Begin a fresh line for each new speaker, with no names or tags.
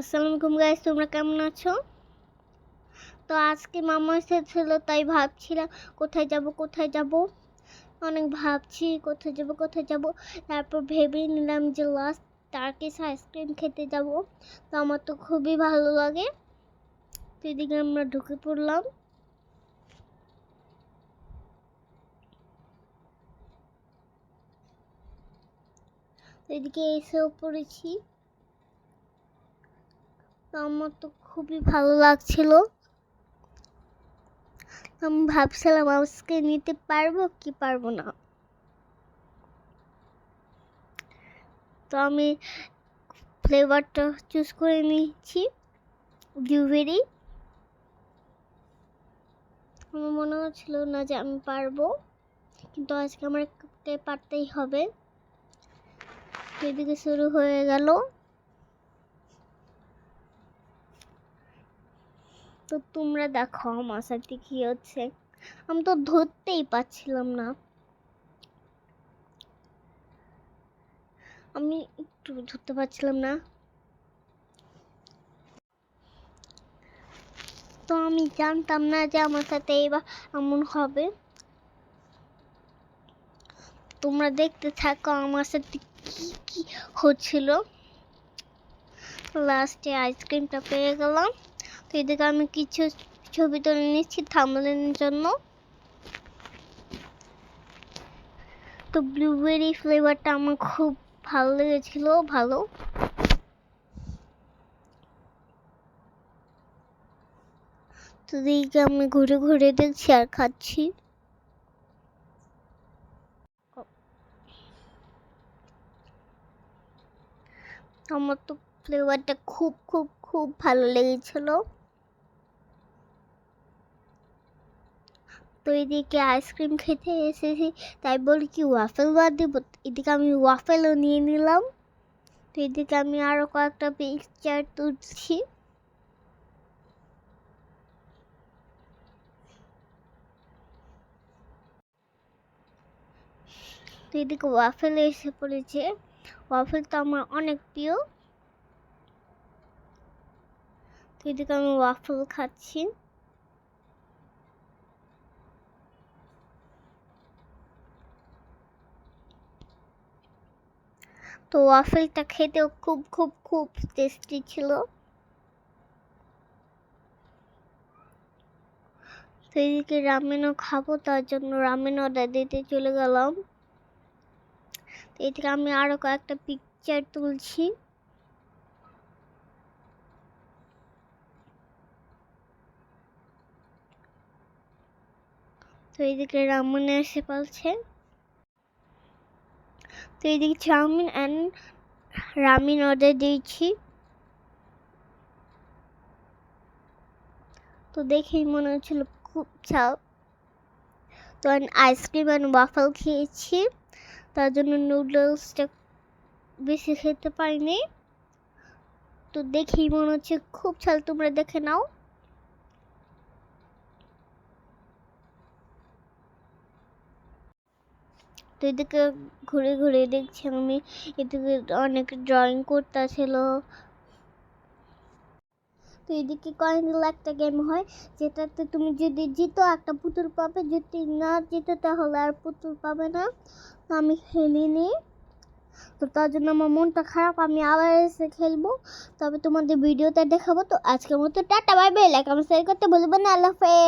আসসালামু আলাইকুম গাইস তোমরা কেমন আছো? তো আজকে মামা এসেছিল তাই ভাবছিলাম কোথায় যাব কোথায় যাব? অনেক ভাবছি, কোথায় যাব কোথায় যাব? তারপর ভেবে নিলাম যে লাস্ট টার্কিস আইসক্রিম খেতে যাব। তো আমার তো খুবই ভালো লাগে। তো এদিকে আমরা ঢুকে পড়লাম। এদিকে এসেও পড়েছি। আমার তো খুবই ভালো লাগছিল। আমি ভাবছিলাম আজকে নিতে পারব কি পারব না। তো আমি ফ্লেভারটা চুজ করে নিয়েছি ব্লুবেরি আমার মনে হচ্ছিল না যে আমি পারব, কিন্তু আজকে আমার পারতেই হবে। এদিকে শুরু হয়ে গেল। তো তোমরা দেখো, আমার সাথে কি হচ্ছে? আমি তো ধরতেই পাচ্ছিলাম না। আমি একটু ধরতে পারছিলাম না। তো আমি জানতাম না যে আমার সাথে এবার এমন হবে। তোমরা দেখতে থাকো আমার সাথে কি কি হচ্ছিল। লাস্টে আইসক্রিমটা পেয়ে গেলাম। তো এদিকে আমি কিছু ছবি তুলে নিচ্ছি থামলেনের জন্য। তো ব্লুবেরি ফ্লেভারটা আমার খুব ভালো লেগেছিল, ভালো। তো দিকে আমি ঘুরে ঘুরে দেখছি আর খাচ্ছি। আমার তো ফ্লেভারটা খুব খুব খুব ভালো লেগেছিল। তো এদিকে আইসক্রিম খেতে এসেছি, তাই বলি কি ওয়াফেল বাদ দিব। এদিকে আমি ওয়াফেলও নিয়ে নিলাম। তো এদিকে আমি আরও কয়েকটা পিকচার তুলছি। তো এদিকে ওয়াফেল এসে পড়েছে। ওয়াফেল তো আমার অনেক প্রিয়। তো এদিকে আমি ওয়াফেল খাচ্ছি। তো ওয়াফেলটা খেতেও খুব খুব খুব টেস্টি ছিল। তো এদিকে রামেনও খাব, তার জন্য রামেন অর্ডার দিতে চলে গেলাম। তো এদিকে আমি আরও কয়েকটা পিকচার তুলছি। তো এইদিকে রামন এসে পালছে তো এইদিকে চাউমিন অ্যান্ড রামিন অর্ডার দিয়েছি। তো দেখেই মনে হচ্ছিল খুব চাও তো আইসক্রিম অ্যান্ড ওয়াফল খেয়েছি। তার জন্য নুডলসটা বেশি খেতে পারিনি। তো দেখেই মনে হচ্ছে খুব ছাল তোমরা দেখে নাও। তো এদিকে ঘুরে ঘুরে দেখছি আমি। এদিকে অনেক ড্রয়িং করতে ছিল তো এদিকে কয়েন কয়েনগুলো একটা গেম হয়, যেটাতে তুমি যদি জিতো একটা পুতুল পাবে, যদি না জিতো তাহলে আর পুতুল পাবে না। তো আমি খেলিনি তো তার জন্য আমার মনটা খারাপ, আমি আবার এসে খেলব। তবে তোমাদের ভিডিওতে দেখাবো। তো আজকের মতো টাটা বাই বাই লাইক আমার শেয়ার করতে বলবেন না। আল্লাহ হাফেজ।